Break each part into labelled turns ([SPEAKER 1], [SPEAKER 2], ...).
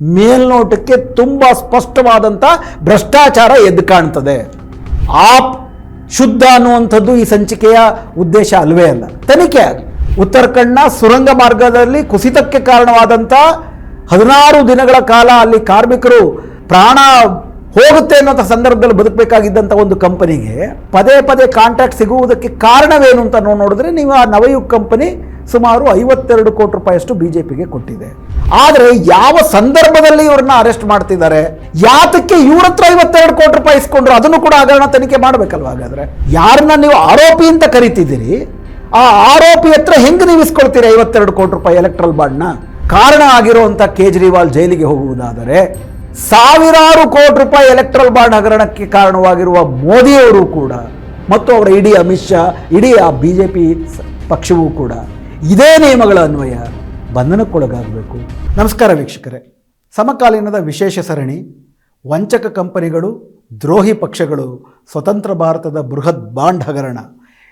[SPEAKER 1] ಮೇಲ್ನೋಟಕ್ಕೆ ತುಂಬ ಸ್ಪಷ್ಟವಾದಂಥ ಭ್ರಷ್ಟಾಚಾರ ಎದ್ದು ಕಾಣ್ತದೆ. ಆಪ್ ಶುದ್ಧ ಅನ್ನುವಂಥದ್ದು ಈ ಸಂಚಿಕೆಯ ಉದ್ದೇಶ ಅಲ್ವೇ ಅಲ್ಲ. ತನಿಖೆ ಆಗಿ ಉತ್ತರಾಖಂಡ್ನ ಸುರಂಗ ಮಾರ್ಗದಲ್ಲಿ ಕುಸಿತಕ್ಕೆ ಕಾರಣವಾದಂಥ ಹದಿನಾರು ದಿನಗಳ ಕಾಲ ಅಲ್ಲಿ ಕಾರ್ಮಿಕರು ಪ್ರಾಣ ಹೋಗುತ್ತೆ ಅನ್ನೋಂಥ ಸಂದರ್ಭದಲ್ಲಿ ಬದುಕಬೇಕಾಗಿದ್ದಂಥ ಒಂದು ಕಂಪನಿಗೆ ಪದೇ ಪದೇ ಕಾಂಟ್ಯಾಕ್ಟ್ ಸಿಗುವುದಕ್ಕೆ ಕಾರಣವೇನು ಅಂತ ನೋಡಿದ್ರೆ ನೀವು ಆ ನವಯುಗ್ ಕಂಪನಿ ಸುಮಾರು ಐವತ್ತೆರಡು ಕೋಟಿ ರೂಪಾಯಿಯಷ್ಟು ಬಿ ಜೆ ಪಿಗೆ ಕೊಟ್ಟಿದೆ. ಆದರೆ ಯಾವ ಸಂದರ್ಭದಲ್ಲಿ ಇವ್ರನ್ನ ಅರೆಸ್ಟ್ ಮಾಡ್ತಿದ್ದಾರೆ? ಯಾತಕ್ಕೆ ಇವ್ರ ಹತ್ರ ಐವತ್ತೆರಡು ಕೋಟಿ ರೂಪಾಯಿ ಇಸ್ಕೊಂಡ್ರು? ಅದನ್ನು ಕೂಡ ಹಗರಣ ತನಿಖೆ ಮಾಡಬೇಕಲ್ವ ಹಾಗಾದ್ರೆ? ಯಾರನ್ನ ನೀವು ಆರೋಪಿ ಅಂತ ಕರಿತಿದ್ದೀರಿ? ಆ ಆರೋಪಿ ಹತ್ರ ಹೆಂಗೆ ನೀವು ಇಸ್ಕೊಳ್ತೀರಿ ಐವತ್ತೆರಡು ಕೋಟಿ ರೂಪಾಯಿ ಎಲೆಕ್ಟ್ರಲ್ ಬಾಂಡ್ನ ಕಾರಣ ಆಗಿರುವಂಥ ಕೇಜ್ರಿವಾಲ್ ಜೈಲಿಗೆ ಹೋಗುವುದಾದರೆ ಸಾವಿರಾರು ಕೋಟಿ ರೂಪಾಯಿ ಎಲೆಕ್ಟ್ರಲ್ ಬಾಂಡ್ ಹಗರಣಕ್ಕೆ ಕಾರಣವಾಗಿರುವ ಮೋದಿಯವರು ಕೂಡ, ಮತ್ತು ಅವರ ಇಡೀ ಅಮಿತ್ ಶಾ, ಇಡೀ ಆ ಬಿ ಜೆ ಪಿ ಪಕ್ಷವೂ ಕೂಡ ಇದೇ ನಿಯಮಗಳ ಅನ್ವಯ ಬಂಧನಕ್ಕೊಳಗಾಗಬೇಕು. ನಮಸ್ಕಾರ ವೀಕ್ಷಕರೇ. ಸಮಕಾಲೀನದ ವಿಶೇಷ ಸರಣಿ, ವಂಚಕ ಕಂಪನಿಗಳು, ದ್ರೋಹಿ ಪಕ್ಷಗಳು, ಸ್ವತಂತ್ರ ಭಾರತದ ಬೃಹತ್ ಬಾಂಡ್ ಹಗರಣ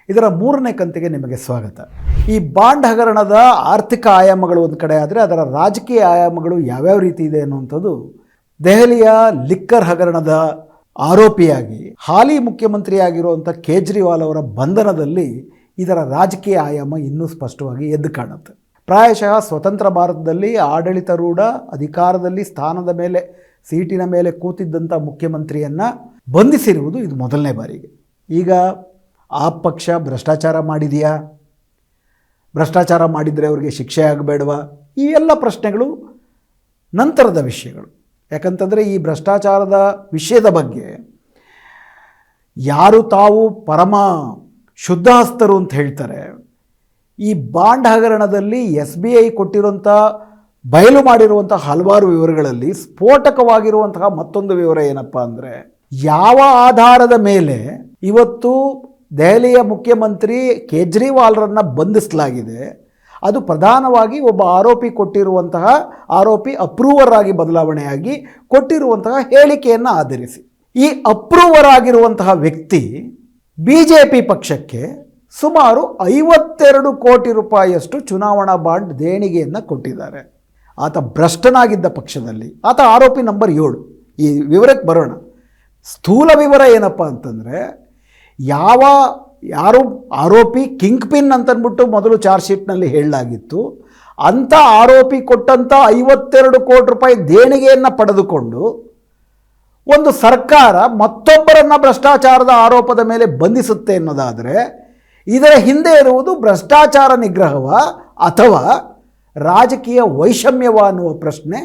[SPEAKER 1] ಇದರ ಮೂರನೇ ಕಂತಿಗೆ ನಿಮಗೆ ಸ್ವಾಗತ. ಈ ಬಾಂಡ್ ಹಗರಣದ ಆರ್ಥಿಕ ಆಯಾಮಗಳು ಒಂದು ಕಡೆ ಆದರೆ ಅದರ ರಾಜಕೀಯ ಆಯಾಮಗಳು ಯಾವ್ಯಾವ ರೀತಿ ಇದೆ ಅನ್ನುವಂಥದ್ದು ದೆಹಲಿಯ ಲಿಕ್ಕರ್ ಹಗರಣದ ಆರೋಪಿಯಾಗಿ ಹಾಲಿ ಮುಖ್ಯಮಂತ್ರಿಯಾಗಿರುವಂಥ ಕೇಜ್ರಿವಾಲ್ ಅವರ ಬಂಧನದಲ್ಲಿ ಇದರ ರಾಜಕೀಯ ಆಯಾಮ ಇನ್ನೂ ಸ್ಪಷ್ಟವಾಗಿ ಎದ್ದು ಕಾಣುತ್ತೆ. ಪ್ರಾಯಶಃ ಸ್ವತಂತ್ರ ಭಾರತದಲ್ಲಿ ಆಡಳಿತಾರೂಢ ಅಧಿಕಾರದಲ್ಲಿ ಸ್ಥಾನದ ಮೇಲೆ, ಸೀಟಿನ ಮೇಲೆ ಕೂತಿದ್ದಂಥ ಮುಖ್ಯಮಂತ್ರಿಯನ್ನು ಬಂಧಿಸಿರುವುದು ಇದು ಮೊದಲನೇ ಬಾರಿಗೆ. ಈಗ ಆ ಪಕ್ಷ ಭ್ರಷ್ಟಾಚಾರ ಮಾಡಿದೆಯಾ? ಭ್ರಷ್ಟಾಚಾರ ಮಾಡಿದರೆ ಅವರಿಗೆ ಶಿಕ್ಷೆ ಆಗಬೇಡವಾ? ಈ ಎಲ್ಲ ಪ್ರಶ್ನೆಗಳು ನಂತರದ ವಿಷಯಗಳು. ಯಾಕಂತಂದರೆ ಈ ಭ್ರಷ್ಟಾಚಾರದ ವಿಷಯದ ಬಗ್ಗೆ ಯಾರು ತಾವು ಪರಮ ಶುದ್ಧಹಸ್ತರು ಅಂತ ಹೇಳ್ತಾರೆ. ಈ ಬಾಂಡ್ ಹಗರಣದಲ್ಲಿ ಎಸ್ ಬಿ ಐ ಕೊಟ್ಟಿರುವಂಥ, ಬಯಲು ಮಾಡಿರುವಂಥ ಹಲವಾರು ವಿವರಗಳಲ್ಲಿ ಸ್ಫೋಟಕವಾಗಿರುವಂತಹ ಮತ್ತೊಂದು ವಿವರ ಏನಪ್ಪ ಅಂದರೆ, ಯಾವ ಆಧಾರದ ಮೇಲೆ ಇವತ್ತು ದೆಹಲಿಯ ಮುಖ್ಯಮಂತ್ರಿ ಕೇಜ್ರಿವಾಲ್ರನ್ನು ಬಂಧಿಸಲಾಗಿದೆ, ಅದು ಪ್ರಧಾನವಾಗಿ ಒಬ್ಬ ಆರೋಪಿ ಕೊಟ್ಟಿರುವಂತಹ, ಆರೋಪಿ ಅಪ್ರೂವರ್ ಆಗಿ ಬದಲಾವಣೆಯಾಗಿ ಕೊಟ್ಟಿರುವಂತಹ ಹೇಳಿಕೆಯನ್ನು ಆಧರಿಸಿ. ಈ ಅಪ್ರೂವರ್ ಆಗಿರುವಂತಹ ವ್ಯಕ್ತಿ ಬಿ ಜೆ ಪಿ ಪಕ್ಷಕ್ಕೆ ಸುಮಾರು ಐವತ್ತೆರಡು ಕೋಟಿ ರೂಪಾಯಿಯಷ್ಟು ಚುನಾವಣಾ ಬಾಂಡ್ ದೇಣಿಗೆಯನ್ನು ಕೊಟ್ಟಿದ್ದಾರೆ. ಆತ ಭ್ರಷ್ಟನಾಗಿದ್ದ ಪಕ್ಷದಲ್ಲಿ. ಆತ ಆರೋಪಿ ನಂಬರ್ ಏಳು. ಈ ವಿವರಕ್ಕೆ ಬರೋಣ. ಸ್ಥೂಲ ವಿವರ ಏನಪ್ಪ ಅಂತಂದರೆ, ಯಾವ, ಯಾರು ಆರೋಪಿ ಕಿಂಗ್ ಪಿನ್ ಅಂತನ್ಬಿಟ್ಟು ಮೊದಲು ಚಾರ್ಜ್ ಶೀಟ್ನಲ್ಲಿ ಹೇಳಲಾಗಿತ್ತು. ಅಂಥ ಆರೋಪಿ ಕೊಟ್ಟಂಥ ಐವತ್ತೆರಡು ಕೋಟಿ ರೂಪಾಯಿ ದೇಣಿಗೆಯನ್ನು ಪಡೆದುಕೊಂಡು ಒಂದು ಸರ್ಕಾರ ಮತ್ತೊಬ್ಬರನ್ನು ಭ್ರಷ್ಟಾಚಾರದ ಆರೋಪದ ಮೇಲೆ ಬಂಧಿಸುತ್ತೆ ಅನ್ನೋದಾದರೆ, ಇದರ ಹಿಂದೆ ಇರುವುದು ಭ್ರಷ್ಟಾಚಾರ ನಿಗ್ರಹವ ಅಥವಾ ರಾಜಕೀಯ ವೈಷಮ್ಯವ ಅನ್ನುವ ಪ್ರಶ್ನೆ,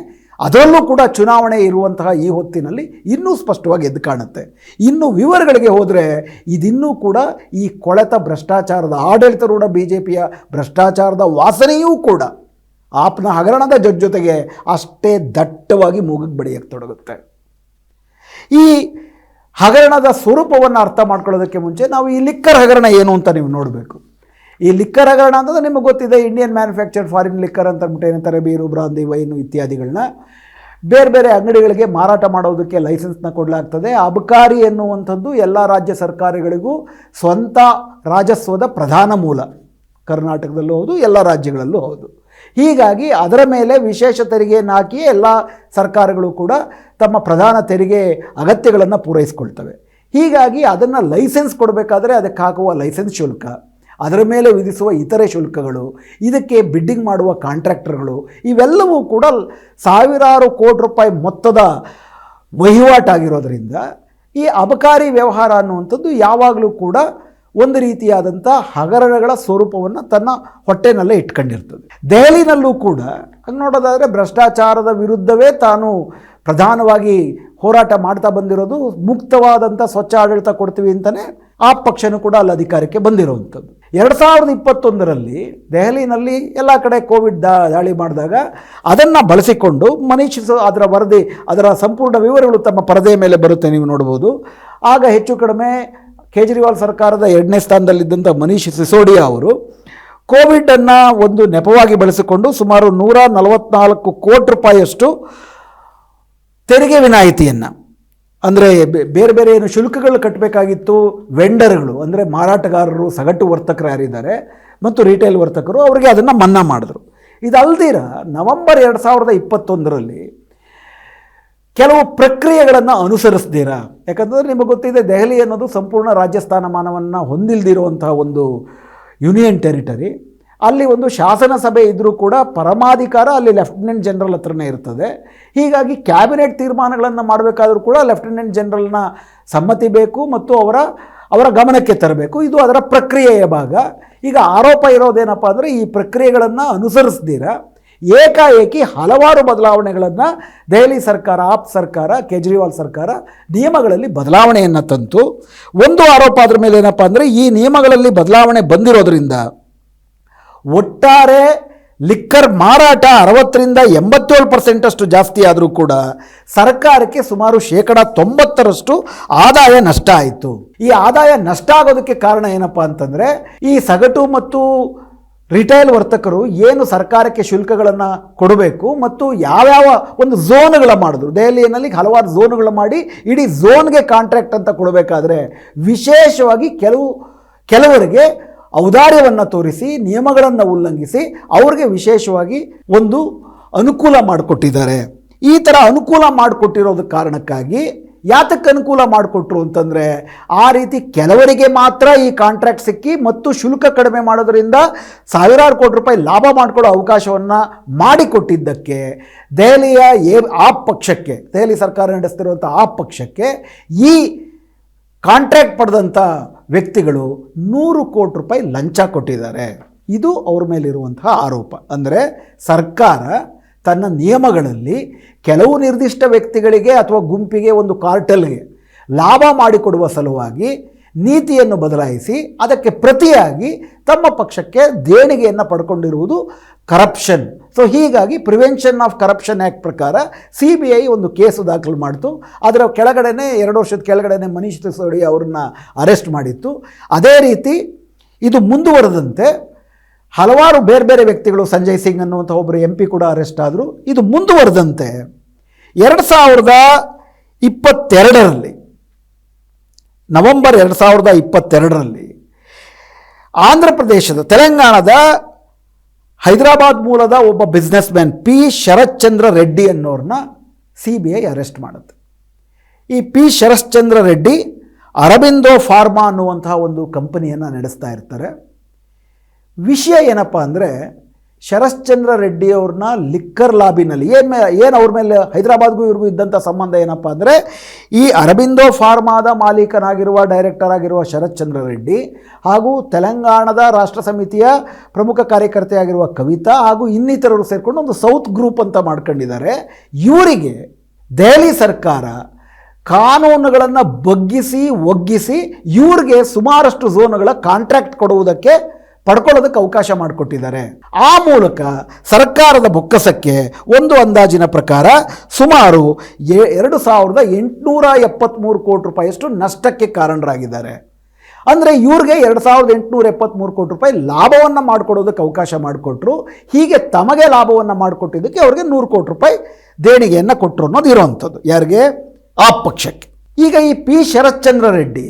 [SPEAKER 1] ಅದರಲ್ಲೂ ಕೂಡ ಚುನಾವಣೆ ಇರುವಂತಹ ಈ ಹೊತ್ತಿನಲ್ಲಿ ಇನ್ನೂ ಸ್ಪಷ್ಟವಾಗಿ ಎದ್ದು ಕಾಣುತ್ತೆ. ಇನ್ನು ವಿವರಗಳಿಗೆ ಹೋದರೆ ಇದಿನ್ನೂ ಕೂಡ ಈ ಕೊಳೆತ ಭ್ರಷ್ಟಾಚಾರದ ಆಡಳಿತರೂಢ ಬಿ ಜೆ ಪಿಯ ಭ್ರಷ್ಟಾಚಾರದ ವಾಸನೆಯೂ ಕೂಡ ಆಪ್ನ ಹಗರಣದ ಜೊತೆ ಜೊತೆಗೆ ಅಷ್ಟೇ ದಟ್ಟವಾಗಿ ಮೂಗಿಗೆ ಬಡಿಯಕ್ಕೆ ತೊಡಗುತ್ತೆ. ಈ ಹಗರಣದ ಸ್ವರೂಪವನ್ನು ಅರ್ಥ ಮಾಡ್ಕೊಳ್ಳೋದಕ್ಕೆ ಮುಂಚೆ ನಾವು ಈ ಲಿಕ್ಕರ್ ಹಗರಣ ಏನು ಅಂತ ನೀವು ನೋಡಬೇಕು. ಈ ಲಿಕ್ಕರ್ ಹಗರಣ ಅಂತಂದರೆ ನಿಮಗೆ ಗೊತ್ತಿದೆ ಇಂಡಿಯನ್ ಮ್ಯಾನುಫ್ಯಾಕ್ಚರ್ಡ್ ಫಾರಿನ್ ಲಿಕ್ಕರ್ ಅಂತ ಅಂದ್ಬಿಟ್ಟು ಏನಂತಾರೆ ಬೀರು ಬ್ರಾಂದಿ ವೈನು ಇತ್ಯಾದಿಗಳನ್ನ ಬೇರೆ ಬೇರೆ ಅಂಗಡಿಗಳಿಗೆ ಮಾರಾಟ ಮಾಡೋದಕ್ಕೆ ಲೈಸೆನ್ಸ್ನ ಕೊಡಲಾಗ್ತದೆ. ಅಬಕಾರಿ ಎನ್ನುವಂಥದ್ದು ಎಲ್ಲ ರಾಜ್ಯ ಸರ್ಕಾರಗಳಿಗೂ ಸ್ವಂತ ರಾಜಸ್ವದ ಪ್ರಧಾನ ಮೂಲ. ಕರ್ನಾಟಕದಲ್ಲೂ ಹೌದು, ಎಲ್ಲ ರಾಜ್ಯಗಳಲ್ಲೂ ಹೌದು. ಹೀಗಾಗಿ ಅದರ ಮೇಲೆ ವಿಶೇಷ ತೆರಿಗೆಯನ್ನು ಹಾಕಿ ಎಲ್ಲ ಸರ್ಕಾರಗಳು ಕೂಡ ತಮ್ಮ ಪ್ರಧಾನ ತೆರಿಗೆ ಅಗತ್ಯಗಳನ್ನು ಪೂರೈಸಿಕೊಳ್ತವೆ. ಹೀಗಾಗಿ ಅದನ್ನು ಲೈಸೆನ್ಸ್ ಕೊಡಬೇಕಾದ್ರೆ ಅದಕ್ಕೆ ಹಾಕುವ ಲೈಸೆನ್ಸ್ ಶುಲ್ಕ, ಅದರ ಮೇಲೆ ವಿಧಿಸುವ ಇತರೆ ಶುಲ್ಕಗಳು, ಇದಕ್ಕೆ ಬಿಡ್ಡಿಂಗ್ ಮಾಡುವ ಕಾಂಟ್ರಾಕ್ಟರ್ಗಳು ಇವೆಲ್ಲವೂ ಕೂಡ ಸಾವಿರಾರು ಕೋಟಿ ರೂಪಾಯಿ ಮೊತ್ತದ ವಹಿವಾಟಾಗಿರೋದರಿಂದ ಈ ಅಬಕಾರಿ ವ್ಯವಹಾರ ಅನ್ನುವಂಥದ್ದು ಯಾವಾಗಲೂ ಕೂಡ ಒಂದು ರೀತಿಯಾದಂಥ ಹಗರಣಗಳ ಸ್ವರೂಪವನ್ನು ತನ್ನ ಹೊಟ್ಟೆನಲ್ಲೇ ಇಟ್ಕೊಂಡಿರ್ತದೆ. ದೆಹಲಿನಲ್ಲೂ ಕೂಡ, ಹಂಗೆ ನೋಡೋದಾದರೆ ಭ್ರಷ್ಟಾಚಾರದ ವಿರುದ್ಧವೇ ತಾನು ಪ್ರಧಾನವಾಗಿ ಹೋರಾಟ ಮಾಡ್ತಾ ಬಂದಿರೋದು, ಮುಕ್ತವಾದಂಥ ಸ್ವಚ್ಛ ಆಡಳಿತ ಕೊಡ್ತೀವಿ ಅಂತಲೇ ಆ ಪಕ್ಷನೂ ಕೂಡ ಅಲ್ಲಿ ಅಧಿಕಾರಕ್ಕೆ ಬಂದಿರುವಂಥದ್ದು. ಎರಡು ಸಾವಿರದ ಇಪ್ಪತ್ತೊಂದರಲ್ಲಿ ದೆಹಲಿನಲ್ಲಿ ಎಲ್ಲ ಕಡೆ ಕೋವಿಡ್ ದಾ, ದಾಳಿ ಮಾಡಿದಾಗ ಅದನ್ನು ಬಳಸಿಕೊಂಡು ಮನೀಶ್ ಅದರ ವರದಿ, ಅದರ ಸಂಪೂರ್ಣ ವಿವರಗಳು ತಮ್ಮ ಪರದೆಯ ಮೇಲೆ ಬರುತ್ತೆ ನೀವು ನೋಡ್ಬೋದು. ಆಗ ಹೆಚ್ಚು ಕಡಿಮೆ ಕೇಜ್ರಿವಾಲ್ ಸರ್ಕಾರದ ಎರಡನೇ ಸ್ಥಾನದಲ್ಲಿದ್ದಂಥ ಮನೀಶ್ ಸಿಸೋಡಿಯಾ ಅವರು ಕೋವಿಡನ್ನು ಒಂದು ನೆಪವಾಗಿ ಬಳಸಿಕೊಂಡು ಸುಮಾರು ನೂರ ನಲವತ್ನಾಲ್ಕು ಕೋಟಿ ರೂಪಾಯಿಯಷ್ಟು ತೆರಿಗೆ ವಿನಾಯಿತಿಯನ್ನು, ಅಂದರೆ ಬೇರೆ ಬೇರೆ ಏನು ಶುಲ್ಕಗಳು ಕಟ್ಟಬೇಕಾಗಿತ್ತು ವೆಂಡರ್ಗಳು, ಅಂದರೆ ಮಾರಾಟಗಾರರು, ಸಗಟು ವರ್ತಕರು ಯಾರಿದ್ದಾರೆ ಮತ್ತು ರಿಟೇಲ್ ವರ್ತಕರು, ಅವರಿಗೆ ಅದನ್ನು ಮನ್ನಾ ಮಾಡಿದ್ರು. ಇದಲ್ದಿರ ನವೆಂಬರ್ ಎರಡು ಸಾವಿರದ ಇಪ್ಪತ್ತೊಂದರಲ್ಲಿ ಕೆಲವು ಪ್ರಕ್ರಿಯೆಗಳನ್ನು ಅನುಸರಿಸ್ತೀರಾ? ಯಾಕಂತಂದರೆ ನಿಮಗೆ ಗೊತ್ತಿದೆ, ದೆಹಲಿ ಅನ್ನೋದು ಸಂಪೂರ್ಣ ರಾಜ್ಯ ಸ್ಥಾನಮಾನವನ್ನು ಹೊಂದಿಲ್ದಿರುವಂತಹ ಒಂದು ಯೂನಿಯನ್ ಟೆರಿಟರಿ. ಅಲ್ಲಿ ಒಂದು ಶಾಸನ ಸಭೆ ಇದ್ದರೂ ಕೂಡ ಪರಮಾಧಿಕಾರ ಅಲ್ಲಿ ಲೆಫ್ಟಿನೆಂಟ್ ಜನರಲ್ ಹತ್ರನೇ ಇರ್ತದೆ. ಹೀಗಾಗಿ ಕ್ಯಾಬಿನೆಟ್ ತೀರ್ಮಾನಗಳನ್ನು ಮಾಡಬೇಕಾದ್ರೂ ಕೂಡ ಲೆಫ್ಟಿನೆಂಟ್ ಜನರಲ್ನ ಸಮ್ಮತಿ ಬೇಕು ಮತ್ತು ಅವರ ಅವರ ಗಮನಕ್ಕೆ ತರಬೇಕು. ಇದು ಅದರ ಪ್ರಕ್ರಿಯೆಯ ಭಾಗ. ಈಗ ಆರೋಪ ಇರೋದೇನಪ್ಪ ಅಂದರೆ ಈ ಪ್ರಕ್ರಿಯೆಗಳನ್ನು ಅನುಸರಿಸ್ದಿರ ಏಕಾಏಕಿ ಹಲವಾರು ಬದಲಾವಣೆಗಳನ್ನು ದೆಹಲಿ ಸರ್ಕಾರ, ಆಪ್ ಸರ್ಕಾರ, ಕೇಜ್ರಿವಾಲ್ ಸರ್ಕಾರ ನಿಯಮಗಳಲ್ಲಿ ಬದಲಾವಣೆಯನ್ನು ತಂತು. ಒಂದು ಆರೋಪ ಅದ್ರ ಮೇಲೆ ಏನಪ್ಪ ಅಂದರೆ ಈ ನಿಯಮಗಳಲ್ಲಿ ಬದಲಾವಣೆ ಬಂದಿರೋದ್ರಿಂದ ಒಟ್ಟಾರೆ ಲಿಕ್ಕರ್ ಮಾರಾಟ ಅರವತ್ತರಿಂದ ಎಂಬತ್ತೇಳು ಪರ್ಸೆಂಟಷ್ಟು ಜಾಸ್ತಿ ಆದರೂ ಕೂಡ ಸರ್ಕಾರಕ್ಕೆ ಸುಮಾರು ಶೇಕಡ ತೊಂಬತ್ತರಷ್ಟು ಆದಾಯ ನಷ್ಟ ಆಯಿತು. ಈ ಆದಾಯ ನಷ್ಟ ಆಗೋದಕ್ಕೆ ಕಾರಣ ಏನಪ್ಪ ಅಂತಂದರೆ ಈ ಸಗಟು ಮತ್ತು ರಿಟೈಲ್ ವರ್ತಕರು ಏನು ಸರ್ಕಾರಕ್ಕೆ ಶುಲ್ಕಗಳನ್ನು ಕೊಡಬೇಕು ಮತ್ತು ಯಾವ್ಯಾವ ಒಂದು ಝೋನ್ಗಳ ಮಾಡಿದ್ರು? ದೆಹಲಿಯಲ್ಲಿ ಹಲವಾರು ಝೋನ್ಗಳು ಮಾಡಿ ಇಡೀ ಝೋನ್ಗೆ ಕಾಂಟ್ರಾಕ್ಟ್ ಅಂತ ಕೊಡಬೇಕಾದ್ರೆ ವಿಶೇಷವಾಗಿ ಕೆಲವು, ಕೆಲವರಿಗೆ ಔದಾರ್ಯವನ್ನು ತೋರಿಸಿ, ನಿಯಮಗಳನ್ನು ಉಲ್ಲಂಘಿಸಿ ಅವ್ರಿಗೆ ವಿಶೇಷವಾಗಿ ಒಂದು ಅನುಕೂಲ ಮಾಡಿಕೊಟ್ಟಿದ್ದಾರೆ. ಈ ಥರ ಅನುಕೂಲ ಮಾಡಿಕೊಟ್ಟಿರೋದ ಕಾರಣಕ್ಕಾಗಿ ಯಾತಕ್ಕೆ ಅನುಕೂಲ ಮಾಡಿಕೊಟ್ರು ಅಂತಂದರೆ ಆ ರೀತಿ ಕೆಲವರಿಗೆ ಮಾತ್ರ ಈ ಕಾಂಟ್ರಾಕ್ಟ್ ಸಿಕ್ಕಿ ಮತ್ತು ಶುಲ್ಕ ಕಡಿಮೆ ಮಾಡೋದರಿಂದ ಸಾವಿರಾರು ಕೋಟಿ ರೂಪಾಯಿ ಲಾಭ ಮಾಡಿಕೊಳ್ಳೋ ಅವಕಾಶವನ್ನು ಮಾಡಿಕೊಟ್ಟಿದ್ದಕ್ಕೆ ದೆಹಲಿಯ ಏ ಆ ಪಕ್ಷಕ್ಕೆ, ದೆಹಲಿ ಸರ್ಕಾರ ನಡೆಸ್ತಿರುವಂಥ ಆ ಪಕ್ಷಕ್ಕೆ ಈ ಕಾಂಟ್ರಾಕ್ಟ್ ಪಡೆದಂಥ ವ್ಯಕ್ತಿಗಳು ನೂರು ಕೋಟಿ ರೂಪಾಯಿ ಲಂಚ ಕೊಟ್ಟಿದ್ದಾರೆ. ಇದು ಅವ್ರ ಮೇಲಿರುವಂತಹ ಆರೋಪ. ಅಂದರೆ ಸರ್ಕಾರ ತನ್ನ ನಿಯಮಗಳಲ್ಲಿ ಕೆಲವು ನಿರ್ದಿಷ್ಟ ವ್ಯಕ್ತಿಗಳಿಗೆ ಅಥವಾ ಗುಂಪಿಗೆ ಒಂದು ಕಾರ್ಟಲ್ಗೆ ಲಾಭ ಮಾಡಿಕೊಡುವ ಸಲುವಾಗಿ ನೀತಿಯನ್ನು ಬದಲಾಯಿಸಿ ಅದಕ್ಕೆ ಪ್ರತಿಯಾಗಿ ತಮ್ಮ ಪಕ್ಷಕ್ಕೆ ದೇಣಿಗೆಯನ್ನು ಪಡ್ಕೊಂಡಿರುವುದು ಕರಪ್ಷನ್ ಸೊ ಹೀಗಾಗಿ ಪ್ರಿವೆನ್ಷನ್ ಆಫ್ ಕರಪ್ಷನ್ ಆ್ಯಕ್ಟ್ ಪ್ರಕಾರ ಸಿ ಬಿ ಐ ಒಂದು ಕೇಸು ದಾಖಲು ಮಾಡಿತು. ಅದರ ಕೆಳಗಡೆನೇ, ಎರಡು ವರ್ಷದ ಕೆಳಗಡೆನೇ ಮನೀಶ್ ಸಿಸೋಡಿ ಅವರನ್ನ ಅರೆಸ್ಟ್ ಮಾಡಿತ್ತು. ಅದೇ ರೀತಿ ಇದು ಮುಂದುವರೆದಂತೆ ಹಲವಾರು ಬೇರೆ ಬೇರೆ ವ್ಯಕ್ತಿಗಳು ಸಂಜಯ್ ಸಿಂಗ್ ಅನ್ನುವಂಥ ಒಬ್ಬರು ಎಂ ಪಿ ಕೂಡ ಅರೆಸ್ಟ್ ಆದರು. ಇದು ಮುಂದುವರೆದಂತೆ ಎರಡು ಸಾವಿರದ ಇಪ್ಪತ್ತೆರಡರಲ್ಲಿ, ನವೆಂಬರ್ ಎರಡು ಸಾವಿರದ ಇಪ್ಪತ್ತೆರಡರಲ್ಲಿ ಆಂಧ್ರ ಪ್ರದೇಶದ ತೆಲಂಗಾಣದ ಹೈದರಾಬಾದ್ ಮೂಲದ ಒಬ್ಬ business man P Sharat Chandra Reddy ಅನ್ನೋರನ್ನ ಸಿ ಬಿ ಐ ಅರೆಸ್ಟ್ ಮಾಡುತ್ತೆ. ಈ ಪಿ ಶರಶ್ಚಂದ್ರ ರೆಡ್ಡಿ ಅರಬಿಂದೋ ಫಾರ್ಮಾ ಅನ್ನುವಂತಹ ಒಂದು ಕಂಪನಿಯನ್ನು ನಡೆಸ್ತಾ ಇರ್ತಾರೆ. ವಿಷಯ ಏನಪ್ಪ ಅಂದರೆ ಶರಶ್ಚಂದ್ರ ರೆಡ್ಡಿ ಅವ್ರನ್ನ ಲಿಕ್ಕರ್ ಲಾಬಿನಲ್ಲಿ ಏನು ಮೇ ಏನು ಅವ್ರ ಮೇಲೆ ಹೈದರಾಬಾದ್ಗೂ ಇವ್ರಿಗೂ ಇದ್ದಂಥ ಸಂಬಂಧ ಏನಪ್ಪ ಅಂದರೆ ಈ ಅರಬಿಂದೋ ಫಾರ್ಮಾದ ಮಾಲೀಕನಾಗಿರುವ ಡೈರೆಕ್ಟರ್ ಆಗಿರುವ ಶರತ್ಚಂದ್ರ ರೆಡ್ಡಿ ಹಾಗೂ ತೆಲಂಗಾಣದ ರಾಷ್ಟ್ರ ಸಮಿತಿಯ ಪ್ರಮುಖ ಕಾರ್ಯಕರ್ತೆಯಾಗಿರುವ ಕವಿತಾ ಹಾಗೂ ಇನ್ನಿತರರು ಸೇರಿಕೊಂಡು ಒಂದು ಸೌತ್ ಗ್ರೂಪ್ ಅಂತ ಮಾಡ್ಕೊಂಡಿದ್ದಾರೆ. ಇವರಿಗೆ ದೆಹಲಿ ಸರ್ಕಾರ ಕಾನೂನುಗಳನ್ನು ಬಗ್ಗಿಸಿ, ಒಗ್ಗಿಸಿ, ಇವ್ರಿಗೆ ಸುಮಾರಷ್ಟು ಝೋನ್ಗಳ ಕಾಂಟ್ರಾಕ್ಟ್ ಕೊಡುವುದಕ್ಕೆ ಪಡ್ಕೊಳ್ಳೋದಕ್ಕೆ ಅವಕಾಶ ಮಾಡಿಕೊಟ್ಟಿದ್ದಾರೆ. ಆ ಮೂಲಕ ಸರ್ಕಾರದ ಬೊಕ್ಕಸಕ್ಕೆ ಒಂದು ಅಂದಾಜಿನ ಪ್ರಕಾರ ಸುಮಾರು ಎರಡು ಸಾವಿರದ ಎಂಟುನೂರ ಎಪ್ಪತ್ತ್ಮೂರು ಕೋಟಿ ರೂಪಾಯಿಯಷ್ಟು ನಷ್ಟಕ್ಕೆ ಕಾರಣರಾಗಿದ್ದಾರೆ. ಅಂದರೆ ಇವ್ರಿಗೆ ಎರಡು ಸಾವಿರದ ಎಂಟುನೂರ ಎಪ್ಪತ್ತ್ಮೂರು ಕೋಟಿ ರೂಪಾಯಿ ಲಾಭವನ್ನು ಮಾಡಿಕೊಡೋದಕ್ಕೆ ಅವಕಾಶ ಮಾಡಿಕೊಟ್ರು. ಹೀಗೆ ತಮಗೆ ಲಾಭವನ್ನು ಮಾಡಿಕೊಟ್ಟಿದ್ದಕ್ಕೆ ಅವ್ರಿಗೆ ನೂರು ಕೋಟಿ ರೂಪಾಯಿ ದೇಣಿಗೆಯನ್ನು ಕೊಟ್ಟರು ಅನ್ನೋದು ಇರೋವಂಥದ್ದು. ಯಾರಿಗೆ? ಆ ಪಕ್ಷಕ್ಕೆ. ಈಗ ಈ ಪಿ. ಶರತ್ಚಂದ್ರ ರೆಡ್ಡಿ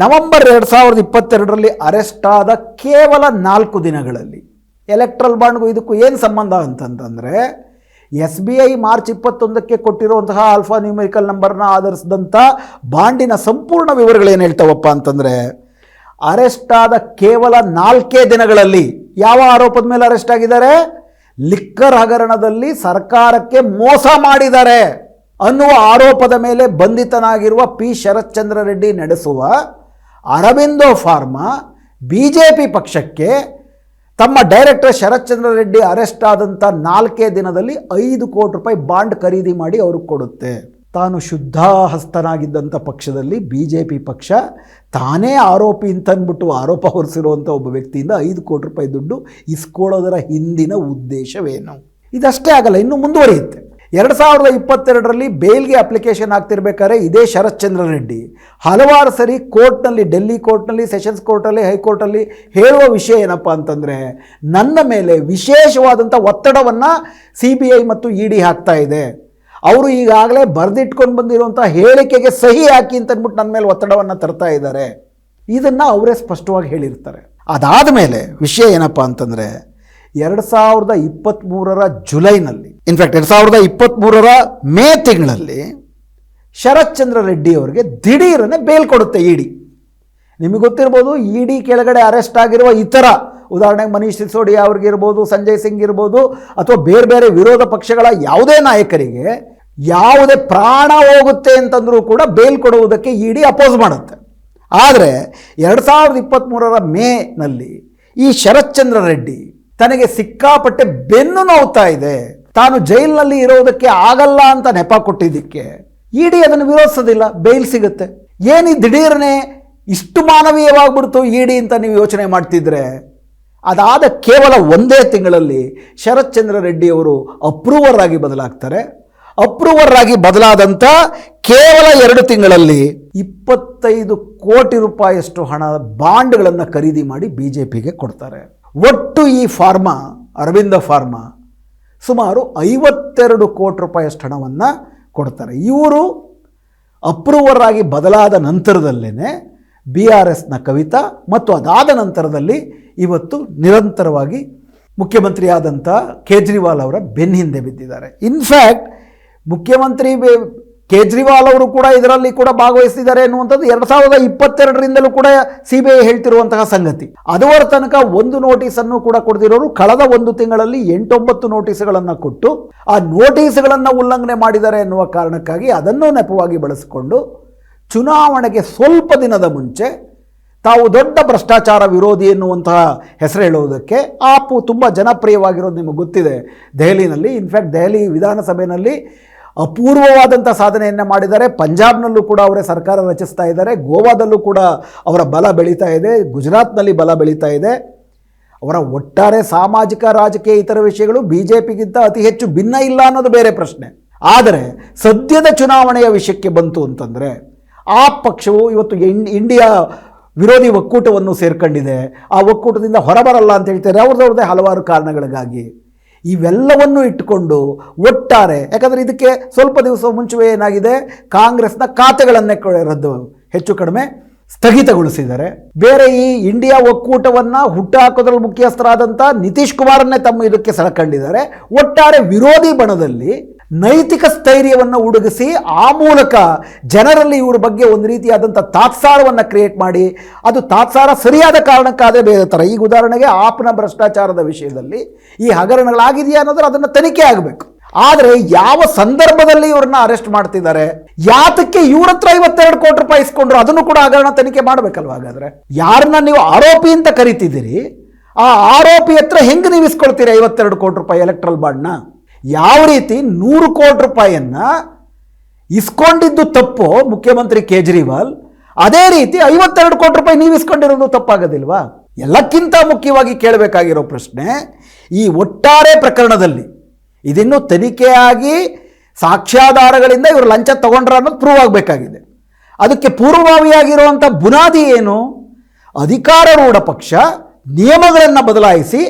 [SPEAKER 1] ನವೆಂಬರ್ ಎರಡು ಸಾವಿರದ ಇಪ್ಪತ್ತೆರಡರಲ್ಲಿ ಅರೆಸ್ಟ್ ಆದ ಕೇವಲ ನಾಲ್ಕು ದಿನಗಳಲ್ಲಿ. ಎಲೆಕ್ಟ್ರಲ್ ಬಾಂಡ್ಗೂ ಇದಕ್ಕೂ ಏನು ಸಂಬಂಧ ಅಂತಂತಂದರೆ ಎಸ್ ಬಿ ಐ ಮಾರ್ಚ್ ಇಪ್ಪತ್ತೊಂದಕ್ಕೆ ಕೊಟ್ಟಿರುವಂತಹ ಆಲ್ಫಾ ನ್ಯೂಮೆರಿಕಲ್ ನಂಬರ್ನ ಆಧರಿಸಿದಂಥ ಬಾಂಡಿನ ಸಂಪೂರ್ಣ ವಿವರಗಳೇನು ಹೇಳ್ತಾವಪ್ಪ ಅಂತಂದರೆ ಅರೆಸ್ಟ್ ಆದ ಕೇವಲ ನಾಲ್ಕೇ ದಿನಗಳಲ್ಲಿ ಯಾವ ಆರೋಪದ ಮೇಲೆ ಅರೆಸ್ಟ್ ಆಗಿದ್ದಾರೆ? ಲಿಕ್ಕರ್ ಹಗರಣದಲ್ಲಿ ಸರ್ಕಾರಕ್ಕೆ ಮೋಸ ಮಾಡಿದ್ದಾರೆ ಅನ್ನುವ ಆರೋಪದ ಮೇಲೆ ಬಂಧಿತನಾಗಿರುವ ಪಿ. ಶರತ್ಚಂದ್ರ ರೆಡ್ಡಿ ನಡೆಸುವ Aurobindo pharma B J P ಪಕ್ಷಕ್ಕೆ ತಮ್ಮ ಡೈರೆಕ್ಟರ್ ಶರತ್ಚಂದ್ರ ರೆಡ್ಡಿ ಅರೆಸ್ಟ್ ಆದಂಥ ನಾಲ್ಕೇ ದಿನದಲ್ಲಿ ಐದು ಕೋಟಿ ರೂಪಾಯಿ ಬಾಂಡ್ ಖರೀದಿ ಮಾಡಿ ಅವ್ರಿಗೆ ಕೊಡುತ್ತೆ. ತಾನು ಶುದ್ಧಾಹಸ್ತನಾಗಿದ್ದಂಥ ಪಕ್ಷದಲ್ಲಿ ಬಿ ಜೆ ಪಿ ಪಕ್ಷ ತಾನೇ ಆರೋಪಿ ಅಂತಂದ್ಬಿಟ್ಟು ಆರೋಪ ಹೊರಿಸಿರುವಂಥ ಒಬ್ಬ ವ್ಯಕ್ತಿಯಿಂದ ಐದು ಕೋಟಿ ರೂಪಾಯಿ ದುಡ್ಡು ಇಸ್ಕೊಳ್ಳೋದರ ಹಿಂದಿನ ಉದ್ದೇಶವೇನು? ಇದಷ್ಟೇ ಆಗಲ್ಲ, ಇನ್ನು ಮುಂದುವರಿಯುತ್ತೆ. ಎರಡು ಸಾವಿರದ ಇಪ್ಪತ್ತೆರಡರಲ್ಲಿ ಬೇಲ್ಗೆ ಅಪ್ಲಿಕೇಶನ್ ಆಗ್ತಿರ್ಬೇಕಾದ್ರೆ ಇದೇ ಶರತ್ಚಂದ್ರ ರೆಡ್ಡಿ. ಹಲವಾರು ಸರಿ ಕೋರ್ಟ್ನಲ್ಲಿ, ಡೆಲ್ಲಿ ಕೋರ್ಟ್ನಲ್ಲಿ, ಸೆಷನ್ಸ್ ಕೋರ್ಟಲ್ಲಿ ಹೈಕೋರ್ಟಲ್ಲಿ ಹೇಳುವ ವಿಷಯ ಏನಪ್ಪ ಅಂತಂದರೆ ನನ್ನ ಮೇಲೆ ವಿಶೇಷವಾದಂಥ ಒತ್ತಡವನ್ನು ಸಿ ಬಿ ಐ ಮತ್ತು ಇ ಡಿ ಹಾಕ್ತಾ ಇದೆ. ಅವರು ಈಗಾಗಲೇ ಬರೆದಿಟ್ಕೊಂಡು ಬಂದಿರುವಂಥ ಹೇಳಿಕೆಗೆ ಸಹಿ ಹಾಕಿ ಅಂತ ಅಂದ್ಬಿಟ್ಟು ನನ್ನ ಮೇಲೆ ಒತ್ತಡವನ್ನು ತರ್ತಾ ಇದ್ದಾರೆ. ಇದನ್ನು ಅವರೇ ಸ್ಪಷ್ಟವಾಗಿ ಹೇಳಿರ್ತಾರೆ. ಅದಾದ ಮೇಲೆ ವಿಷಯ ಏನಪ್ಪ ಅಂತಂದರೆ ಎರಡು ಸಾವಿರದ ಇಪ್ಪತ್ತ್ಮೂರರ ಜುಲೈನಲ್ಲಿ ಇನ್ಫ್ಯಾಕ್ಟ್ ಎರಡು ಸಾವಿರದ ಇಪ್ಪತ್ತ್ಮೂರರ ಮೇ ತಿಂಗಳಲ್ಲಿ ಶರತ್ಚಂದ್ರ ರೆಡ್ಡಿ ಅವರಿಗೆ ದಿಢೀರನೆ ಬೇಲ್ ಕೊಡುತ್ತೆ ಇಡಿ ನಿಮಗೆ ಗೊತ್ತಿರ್ಬೋದು ಇಡಿ ಕೆಳಗಡೆ ಅರೆಸ್ಟ್ ಆಗಿರುವ ಇತರ, ಉದಾಹರಣೆಗೆ ಮನೀಶ್ ಸಿಸೋಡಿಯಾ ಅವ್ರಿಗಿರ್ಬೋದು ಸಂಜಯ್ ಸಿಂಗ್ ಇರ್ಬೋದು, ಅಥವಾ ಬೇರೆ ಬೇರೆ ವಿರೋಧ ಪಕ್ಷಗಳ ಯಾವುದೇ ನಾಯಕರಿಗೆ ಯಾವುದೇ ಪ್ರಾಣ ಹೋಗುತ್ತೆ ಅಂತಂದರೂ ಕೂಡ ಬೇಲ್ ಕೊಡುವುದಕ್ಕೆ ಇಡಿ ಅಪೋಸ್ ಮಾಡುತ್ತೆ. ಆದರೆ, ಎರಡು ಸಾವಿರದ ಇಪ್ಪತ್ತ್ಮೂರರ ಮೇನಲ್ಲಿ ಈ ಶರತ್ಚಂದ್ರ ರೆಡ್ಡಿ ತನಗೆ ಸಿಕ್ಕಾಪಟ್ಟೆ ಬೆನ್ನು ನೋವುತ್ತಾ ಇದೆ. ತಾನು ಜೈಲಿನಲ್ಲಿ ಇರೋದಕ್ಕೆ ಆಗಲ್ಲ ಅಂತ ನೆಪ ಕೊಟ್ಟಿದ್ದಕ್ಕೆ ಇಡಿ ಅದನ್ನು ವಿರೋಧಿಸೋದಿಲ್ಲ ಬೇಲ್ ಸಿಗುತ್ತೆ. ಏನು ದಿಢೀರನೆ ಇಷ್ಟು ಮಾನವೀಯವಾಗ್ಬಿಡ್ತು ಇಡಿ ಅಂತ ನೀವು ಯೋಚನೆ ಮಾಡ್ತಿದ್ರೆ, ಅದಾದ ಕೇವಲ ಒಂದೇ ತಿಂಗಳಲ್ಲಿ ಶರತ್ಚಂದ್ರ ರೆಡ್ಡಿ ಅವರು ಅಪ್ರೂವರ್ ಆಗಿ ಬದಲಾಗ್ತಾರೆ. ಅಪ್ರೂವರ್ ಆಗಿ ಬದಲಾದಂಥ ಕೇವಲ ಎರಡು ತಿಂಗಳಲ್ಲಿ ಇಪ್ಪತ್ತೈದು ಕೋಟಿ ರೂಪಾಯಿಯಷ್ಟು ಹಣ ಬಾಂಡ್ಗಳನ್ನು ಖರೀದಿ ಮಾಡಿ ಬಿ ಜೆ ಪಿಗೆ ಕೊಡ್ತಾರೆ. ಒಟ್ಟು ಈ ಫಾರ್ಮಾ, ಅರವಿಂದ ಫಾರ್ಮಾ ಸುಮಾರು ಐವತ್ತೆರಡು ಕೋಟಿ ರೂಪಾಯಿಯಷ್ಟು ಹಣವನ್ನು ಕೊಡ್ತಾರೆ. ಇವರು ಅಪ್ರೂವರ್ ಆಗಿ ಬದಲಾದ ನಂತರದಲ್ಲೇ ಬಿ ಆರ್ ಎಸ್ನ ಕವಿತಾ ಮತ್ತು ಅದಾದ ನಂತರದಲ್ಲಿ ಇವತ್ತು ನಿರಂತರವಾಗಿ ಮುಖ್ಯಮಂತ್ರಿಯಾದಂಥ ಕೇಜ್ರಿವಾಲ್ ಅವರ ಬೆನ್ನ ಹಿಂದೆ ಬಿದ್ದಿದ್ದಾರೆ ಇನ್ಫ್ಯಾಕ್ಟ್ ಮುಖ್ಯಮಂತ್ರಿ ಕೇಜ್ರಿವಾಲ್ ಅವರು ಕೂಡ ಇದರಲ್ಲಿ ಕೂಡ ಭಾಗವಹಿಸಿದ್ದಾರೆ ಎನ್ನುವಂಥದ್ದು ಎರಡು ಸಾವಿರದ ಇಪ್ಪತ್ತೆರಡರಿಂದಲೂ ಕೂಡ ಸಿ ಬಿ ಐ ಹೇಳ್ತಿರುವಂತಹ ಸಂಗತಿ. ಅದುವರ ತನಕ ಒಂದು ನೋಟಿಸನ್ನು ಕೂಡ ಕೊಡದಿರೋರು ಕಳೆದ ಒಂದು ತಿಂಗಳಲ್ಲಿ ಎಂಟೊಂಬತ್ತು ನೋಟಿಸ್ಗಳನ್ನು ಕೊಟ್ಟು, ಆ ನೋಟಿಸ್ಗಳನ್ನು ಉಲ್ಲಂಘನೆ ಮಾಡಿದ್ದಾರೆ ಎನ್ನುವ ಕಾರಣಕ್ಕಾಗಿ ಅದನ್ನು ನೆಪವಾಗಿ ಬಳಸಿಕೊಂಡು ಚುನಾವಣೆಗೆ ಸ್ವಲ್ಪ ದಿನದ ಮುಂಚೆ ತಾವು ದೊಡ್ಡ ಭ್ರಷ್ಟಾಚಾರ ವಿರೋಧಿ ಎನ್ನುವಂತಹ ಹೆಸರು ಹೇಳುವುದಕ್ಕೆ ಆಪು ತುಂಬ ಜನಪ್ರಿಯವಾಗಿರೋದು ನಿಮಗೆ ಗೊತ್ತಿದೆ. ದೆಹಲಿನಲ್ಲಿ, ಇನ್ಫ್ಯಾಕ್ಟ್ ದೆಹಲಿ ವಿಧಾನಸಭೆಯಲ್ಲಿ ಅಪೂರ್ವವಾದಂಥ ಸಾಧನೆಯನ್ನು ಮಾಡಿದ್ದಾರೆ. ಪಂಜಾಬ್ನಲ್ಲೂ ಕೂಡ ಅವರೇ ಸರ್ಕಾರ ರಚಿಸ್ತಾ ಇದ್ದಾರೆ. ಗೋವಾದಲ್ಲೂ ಕೂಡ ಅವರ ಬಲ ಬೆಳೀತಾ ಇದೆ. ಗುಜರಾತ್ನಲ್ಲಿ ಬಲ ಬೆಳೀತಾ ಇದೆ. ಅವರ ಒಟ್ಟಾರೆ ಸಾಮಾಜಿಕ, ರಾಜಕೀಯ ಇತರ ವಿಷಯಗಳು ಬಿ ಜೆ ಪಿಗಿಂತ ಅತಿ ಹೆಚ್ಚು ಭಿನ್ನ ಇಲ್ಲ ಅನ್ನೋದು ಬೇರೆ ಪ್ರಶ್ನೆ. ಆದರೆ ಸದ್ಯದ ಚುನಾವಣೆಯ ವಿಷಯಕ್ಕೆ ಬಂತು ಅಂತಂದರೆ ಆ ಪಕ್ಷವು ಇವತ್ತು ಇಂಡಿಯಾ ವಿರೋಧಿ ಒಕ್ಕೂಟವನ್ನು ಸೇರ್ಕೊಂಡಿದೆ. ಆ ಒಕ್ಕೂಟದಿಂದ ಹೊರಬರಲ್ಲ ಅಂತ ಹೇಳ್ತಾರೆ. ಅವ್ರದ್ದವ್ರದ್ದೇ ಹಲವಾರು ಕಾರಣಗಳಿಗಾಗಿ. ಇವೆಲ್ಲವನ್ನು ಇಟ್ಟುಕೊಂಡು ಒಟ್ಟಾರೆ, ಯಾಕಂದರೆ ಇದಕ್ಕೆ ಸ್ವಲ್ಪ ದಿವಸ ಮುಂಚೆವೇ ಏನಾಗಿದೆ? ಕಾಂಗ್ರೆಸ್ನ ಖಾತೆಗಳನ್ನೇ ರದ್ದು, ಹೆಚ್ಚು ಕಡಿಮೆ ಸ್ಥಗಿತಗೊಳಿಸಿದ್ದಾರೆ. ಬೇರೆ ಈ ಇಂಡಿಯಾ ಒಕ್ಕೂಟವನ್ನು ಹುಟ್ಟುಹಾಕೋದ್ರಲ್ಲಿ ಮುಖ್ಯಸ್ಥರಾದಂಥ ನಿತೀಶ್ ಕುಮಾರನ್ನೇ ತಮ್ಮ ಇದಕ್ಕೆ ಸೆಳೆಕೊಂಡಿದ್ದಾರೆ ಒಟ್ಟಾರೆ ವಿರೋಧಿ ಬಣದಲ್ಲಿ ನೈತಿಕ ಸ್ಥೈರ್ಯವನ್ನು ಉಡುಗಿಸಿ ಆ ಮೂಲಕ ಜನರಲ್ಲಿ ಇವ್ರ ಬಗ್ಗೆ ಒಂದು ರೀತಿಯಾದಂಥ ತಾತ್ಸಾರವನ್ನು ಕ್ರಿಯೇಟ್ ಮಾಡಿ, ಅದು ತಾತ್ಸಾರ ಸರಿಯಾದ ಕಾರಣಕ್ಕಾದರೆ ಬೇರೆ ಥರ. ಈಗ ಉದಾಹರಣೆಗೆ ಆಪ್ನ ಭ್ರಷ್ಟಾಚಾರದ ವಿಷಯದಲ್ಲಿ ಈ ಹಗರಣಗಳಾಗಿದೆಯಾ ಅನ್ನೋದ್ರೆ ಅದನ್ನು ತನಿಖೆ ಆಗಬೇಕು. ಆದರೆ ಯಾವ ಸಂದರ್ಭದಲ್ಲಿ ಇವ್ರನ್ನ ಅರೆಸ್ಟ್ ಮಾಡ್ತಿದ್ದಾರೆ, ಯಾತಕ್ಕೆ ಇವ್ರ ಹತ್ರ ಐವತ್ತೆರಡು ಕೋಟಿ ರೂಪಾಯಿ ಇಸ್ಕೊಂಡ್ರು, ಅದನ್ನು ಕೂಡ ಹಗರಣ ತನಿಖೆ ಮಾಡಬೇಕಲ್ವ ಹಾಗಾದ್ರೆ? ಯಾರನ್ನ ನೀವು ಆರೋಪಿ ಅಂತ ಕರಿತಿದ್ದೀರಿ, ಆ ಆರೋಪಿ ಹತ್ರ ಹೆಂಗೆ ನೀವು ಇಸ್ಕೊಳ್ತೀರಿ ಐವತ್ತೆರಡು ಕೋಟಿ ರೂಪಾಯಿ ಎಲೆಕ್ಟ್ರಲ್ ಬಾಂಡ್ನ ಯಾವ ರೀತಿ ನೂರು ಕೋಟಿ ರೂಪಾಯಿಯನ್ನು ಇಸ್ಕೊಂಡಿದ್ದು ತಪ್ಪು ಮುಖ್ಯಮಂತ್ರಿ ಕೇಜ್ರಿವಾಲ್, ಅದೇ ರೀತಿ ಐವತ್ತೆರಡು ಕೋಟಿ ರೂಪಾಯಿ ನೀವು ಇಸ್ಕೊಂಡಿರೋದು ತಪ್ಪಾಗೋದಿಲ್ವಾ? ಎಲ್ಲಕ್ಕಿಂತ ಮುಖ್ಯವಾಗಿ ಕೇಳಬೇಕಾಗಿರೋ ಪ್ರಶ್ನೆ, ಈ ಒಟ್ಟಾರೆ ಪ್ರಕರಣದಲ್ಲಿ ಇದಿನ್ನೂ ತನಿಖೆಯಾಗಿ ಸಾಕ್ಷ್ಯಾಧಾರಗಳಿಂದ ಇವರು ಲಂಚ ತಗೊಂಡ್ರ ಅನ್ನೋದು ಪ್ರೂವ್ ಆಗಬೇಕಾಗಿದೆ. ಅದಕ್ಕೆ ಪೂರ್ವಭಾವಿಯಾಗಿರುವಂಥ ಬುನಾದಿ ಏನು? ಅಧಿಕಾರರೂಢ ಪಕ್ಷ ನಿಯಮಗಳನ್ನು ಬದಲಾಯಿಸಿ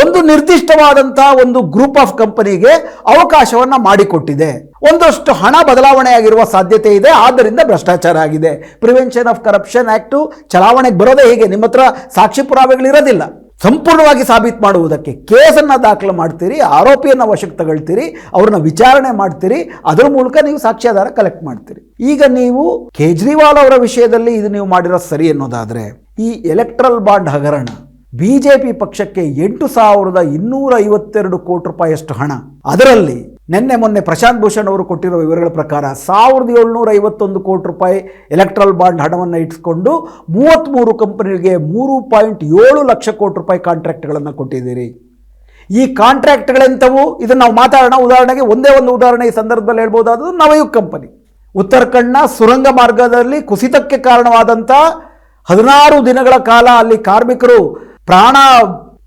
[SPEAKER 1] ಒಂದು ನಿರ್ದಿಷ್ಟವಾದಂಥ ಒಂದು ಗ್ರೂಪ್ ಆಫ್ ಕಂಪನಿಗೆ ಅವಕಾಶವನ್ನು ಮಾಡಿಕೊಟ್ಟಿದೆ. ಒಂದಷ್ಟು ಹಣ ಬದಲಾವಣೆಯಾಗಿರುವ ಸಾಧ್ಯತೆ ಇದೆ, ಆದ್ದರಿಂದ ಭ್ರಷ್ಟಾಚಾರ ಆಗಿದೆ. ಪ್ರಿವೆನ್ಷನ್ ಆಫ್ ಕರಪ್ಷನ್ ಆ್ಯಕ್ಟು ಚಲಾವಣೆಗೆ ಬರೋದೇ ಹೇಗೆ, ನಿಮ್ಮ ಹತ್ರ ಸಾಕ್ಷಿ ಪುರಾವೆಗಳಿರೋದಿಲ್ಲ ಸಂಪೂರ್ಣವಾಗಿ ಸಾಬೀತು ಮಾಡುವುದಕ್ಕೆ ಕೇಸನ್ನು ದಾಖಲು ಮಾಡ್ತೀರಿ, ಆರೋಪಿಯನ್ನು ವಶಕ್ಕೆ ತಗೊಳ್ತೀರಿ, ಅವ್ರನ್ನ ವಿಚಾರಣೆ ಮಾಡ್ತೀರಿ, ಅದರ ಮೂಲಕ ನೀವು ಸಾಕ್ಷ್ಯಾಧಾರ ಕಲೆಕ್ಟ್ ಮಾಡ್ತೀರಿ. ಈಗ ನೀವು ಕೇಜ್ರಿವಾಲ್ ಅವರ ವಿಷಯದಲ್ಲಿ ಇದು ನೀವು ಮಾಡಿರೋ ಸರಿ ಅನ್ನೋದಾದರೆ, ಈ ಎಲೆಕ್ಟ್ರಲ್ ಬಾಂಡ್ ಹಗರಣ ಬಿ ಜೆ ಪಿ ಪಕ್ಷಕ್ಕೆ ಎಂಟು ಸಾವಿರದ ಇನ್ನೂರ ಐವತ್ತೆರಡು ಕೋಟಿ ರೂಪಾಯಿಯಷ್ಟು ಹಣ. ಅದರಲ್ಲಿ ನಿನ್ನೆ ಮೊನ್ನೆ ಪ್ರಶಾಂತ್ ಭೂಷಣ್ ಅವರು ಕೊಟ್ಟಿರುವ ವಿವರಗಳ ಪ್ರಕಾರ ಸಾವಿರದ ಏಳ್ನೂರ ಐವತ್ತೊಂದು ಕೋಟಿ ರೂಪಾಯಿ ಎಲೆಕ್ಟ್ರಲ್ ಬಾಂಡ್ ಹಣವನ್ನು ಇಟ್ಕೊಂಡು ಮೂವತ್ತ್ಮೂರು ಕಂಪನಿಗಳಿಗೆ ಮೂರು ಪಾಯಿಂಟ್ ಏಳು ಲಕ್ಷ ಕೋಟಿ ರೂಪಾಯಿ ಕಾಂಟ್ರಾಕ್ಟ್ಗಳನ್ನು ಕೊಟ್ಟಿದ್ದೀರಿ. ಈ ಕಾಂಟ್ರಾಕ್ಟ್ಗಳೆಂಥವು ಇದನ್ನು ನಾವು ಮಾತಾಡೋಣ. ಉದಾಹರಣೆಗೆ ಒಂದೇ ಒಂದು ಉದಾಹರಣೆ ಈ ಸಂದರ್ಭದಲ್ಲಿ ಹೇಳ್ಬೋದಾದ್ರು ನವಯುಗ್ ಕಂಪನಿ. ಉತ್ತರಾಖಂಡ್ನ ಸುರಂಗ ಮಾರ್ಗದಲ್ಲಿ ಕುಸಿತಕ್ಕೆ ಕಾರಣವಾದಂಥ ಹದಿನಾರು ದಿನಗಳ ಕಾಲ ಅಲ್ಲಿ ಕಾರ್ಮಿಕರು ಪ್ರಾಣ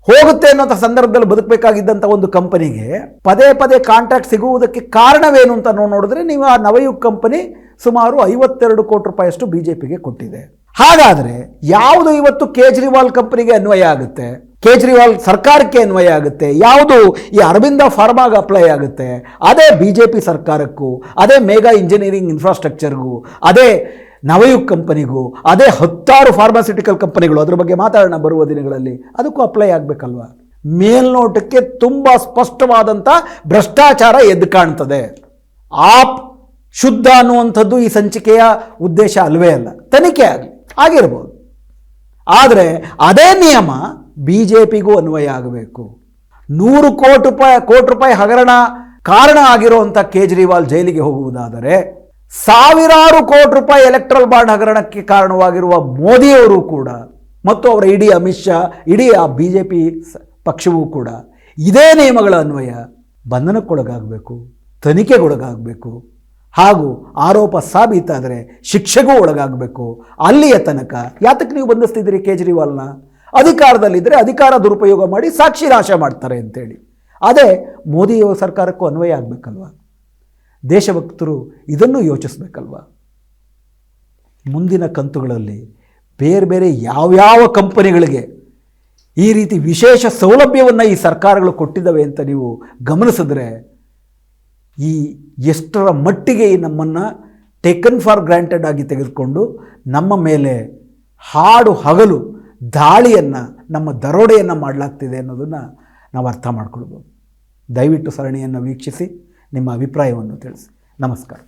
[SPEAKER 1] ಹೋಗುತ್ತೆ ಅನ್ನೋಂಥ ಸಂದರ್ಭದಲ್ಲಿ ಬದುಕಬೇಕಾಗಿದ್ದಂಥ ಒಂದು ಕಂಪನಿಗೆ ಪದೇ ಪದೇ ಕಾಂಟ್ರಾಕ್ಟ್ ಸಿಗುವುದಕ್ಕೆ ಕಾರಣವೇನು ಅಂತ ನೋಡಿದ್ರೆ ನೀವು ಆ ನವಯುಗ್ ಕಂಪನಿ ಸುಮಾರು ಐವತ್ತೆರಡು ಕೋಟಿ ರೂಪಾಯಿಯಷ್ಟು ಬಿ ಜೆ ಪಿಗೆ ಕೊಟ್ಟಿದೆ. ಹಾಗಾದರೆ ಯಾವುದು ಇವತ್ತು ಕೇಜ್ರಿವಾಲ್ ಕಂಪನಿಗೆ ಅನ್ವಯ ಆಗುತ್ತೆ? ಕೇಜ್ರಿವಾಲ್ ಸರ್ಕಾರಕ್ಕೆ ಅನ್ವಯ ಆಗುತ್ತೆ? ಯಾವುದು ಈ ಅರವಿಂದ ಫಾರ್ಮಾಗೆ ಅಪ್ಲೈ ಆಗುತ್ತೆ? ಅದೇ ಬಿ ಜೆ ಪಿ ಸರ್ಕಾರಕ್ಕೂ, ಅದೇ ಮೇಗಾ ಇಂಜಿನಿಯರಿಂಗ್ ಇನ್ಫ್ರಾಸ್ಟ್ರಕ್ಚರ್ಗೂ ಅದೇ ನವಯುಗ್ ಕಂಪನಿಗೂ, ಅದೇ ಹತ್ತಾರು ಫಾರ್ಮಾಸ್ಯುಟಿಕಲ್ ಕಂಪನಿಗಳು ಅದ್ರ ಬಗ್ಗೆ ಮಾತಾಡೋಣ ಬರುವ ದಿನಗಳಲ್ಲಿ. ಅದಕ್ಕೂ ಅಪ್ಲೈ ಆಗಬೇಕಲ್ವಾ? ಮೇಲ್ನೋಟಕ್ಕೆ ತುಂಬ ಸ್ಪಷ್ಟವಾದಂಥ ಭ್ರಷ್ಟಾಚಾರ ಎದ್ದು ಕಾಣ್ತದೆ. ಆಪ್ ಶುದ್ಧ ಅನ್ನುವಂಥದ್ದು ಈ ಸಂಚಿಕೆಯ ಉದ್ದೇಶ ಅಲ್ವೇ ಅಲ್ಲ. ತನಿಖೆ ಆಗಲಿ, ಆಗಿರ್ಬೋದು. ಆದರೆ ಅದೇ ನಿಯಮ ಬಿ ಜೆ ಪಿಗೂ ಅನ್ವಯ ಆಗಬೇಕು. ನೂರು ಕೋಟಿ ರೂಪಾಯಿ ಕೋಟಿ ರೂಪಾಯಿ ಹಗರಣ ಕಾರಣ ಆಗಿರುವಂಥ ಕೇಜ್ರಿವಾಲ್ ಜೈಲಿಗೆ ಹೋಗುವುದಾದರೆ ಸಾವಿರಾರು ಕೋಟಿ ರೂಪಾಯಿ ಎಲೆಕ್ಟ್ರಲ್ ಬಾಂಡ್ ಹಗರಣಕ್ಕೆ ಕಾರಣವಾಗಿರುವ ಮೋದಿಯವರು ಕೂಡ, ಮತ್ತು ಅವರ ಇಡೀ ಅಮಿತ್ ಶಾ, ಇಡೀ ಆ ಬಿ ಜೆ ಪಿ ಪಕ್ಷವೂ ಕೂಡ ಇದೇ ನಿಯಮಗಳ ಅನ್ವಯ ಬಂಧನಕ್ಕೊಳಗಾಗಬೇಕು, ತನಿಖೆಗೊಳಗಾಗಬೇಕು, ಹಾಗೂ ಆರೋಪ ಸಾಬೀತಾದರೆ ಶಿಕ್ಷೆಗೂ ಒಳಗಾಗಬೇಕು. ಅಲ್ಲಿಯ ತನಕ ಯಾತಕ್ಕೆ ನೀವು ಬಂಧಿಸ್ತಿದ್ದೀರಿ ಕೇಜ್ರಿವಾಲ್ನ? ಅಧಿಕಾರದಲ್ಲಿದ್ದರೆ ಅಧಿಕಾರ ದುರುಪಯೋಗ ಮಾಡಿ ಸಾಕ್ಷಿ ನಾಶ ಮಾಡ್ತಾರೆ ಅಂತೇಳಿ. ಅದೇ ಮೋದಿಯವರ ಸರ್ಕಾರಕ್ಕೂ ಅನ್ವಯ ಆಗಬೇಕಲ್ವ? ದೇಶಭಕ್ತರು ಇದನ್ನು ಯೋಚಿಸಬೇಕಲ್ವ? ಮುಂದಿನ ಕಂತುಗಳಲ್ಲಿ ಬೇರೆ ಬೇರೆ ಯಾವ್ಯಾವ ಕಂಪನಿಗಳಿಗೆ ಈ ರೀತಿ ವಿಶೇಷ ಸೌಲಭ್ಯವನ್ನು ಈ ಸರ್ಕಾರಗಳು ಕೊಟ್ಟಿದ್ದಾವೆ ಅಂತ ನೀವು ಗಮನಿಸಿದ್ರೆ ಈ ಎಷ್ಟರ ಮಟ್ಟಿಗೆ ಈ ನಮ್ಮನ್ನು ಟೇಕನ್ ಫಾರ್ ಗ್ರಾಂಟೆಡ್ ಆಗಿ ತೆಗೆದುಕೊಂಡು ನಮ್ಮ ಮೇಲೆ ಹಾಡು ಹಗಲು ದಾಳಿಯನ್ನು, ನಮ್ಮ ದರೋಡೆಯನ್ನು ಮಾಡಲಾಗ್ತಿದೆ ಅನ್ನೋದನ್ನು ನಾವು ಅರ್ಥ ಮಾಡ್ಕೊಳ್ಬೋದು. ದಯವಿಟ್ಟು ಸರಣಿಯನ್ನು ವೀಕ್ಷಿಸಿ. ನಿಮ್ಮ ಅಭಿಪ್ರಾಯವನ್ನು ತಿಳಿಸಿ. ನಮಸ್ಕಾರ.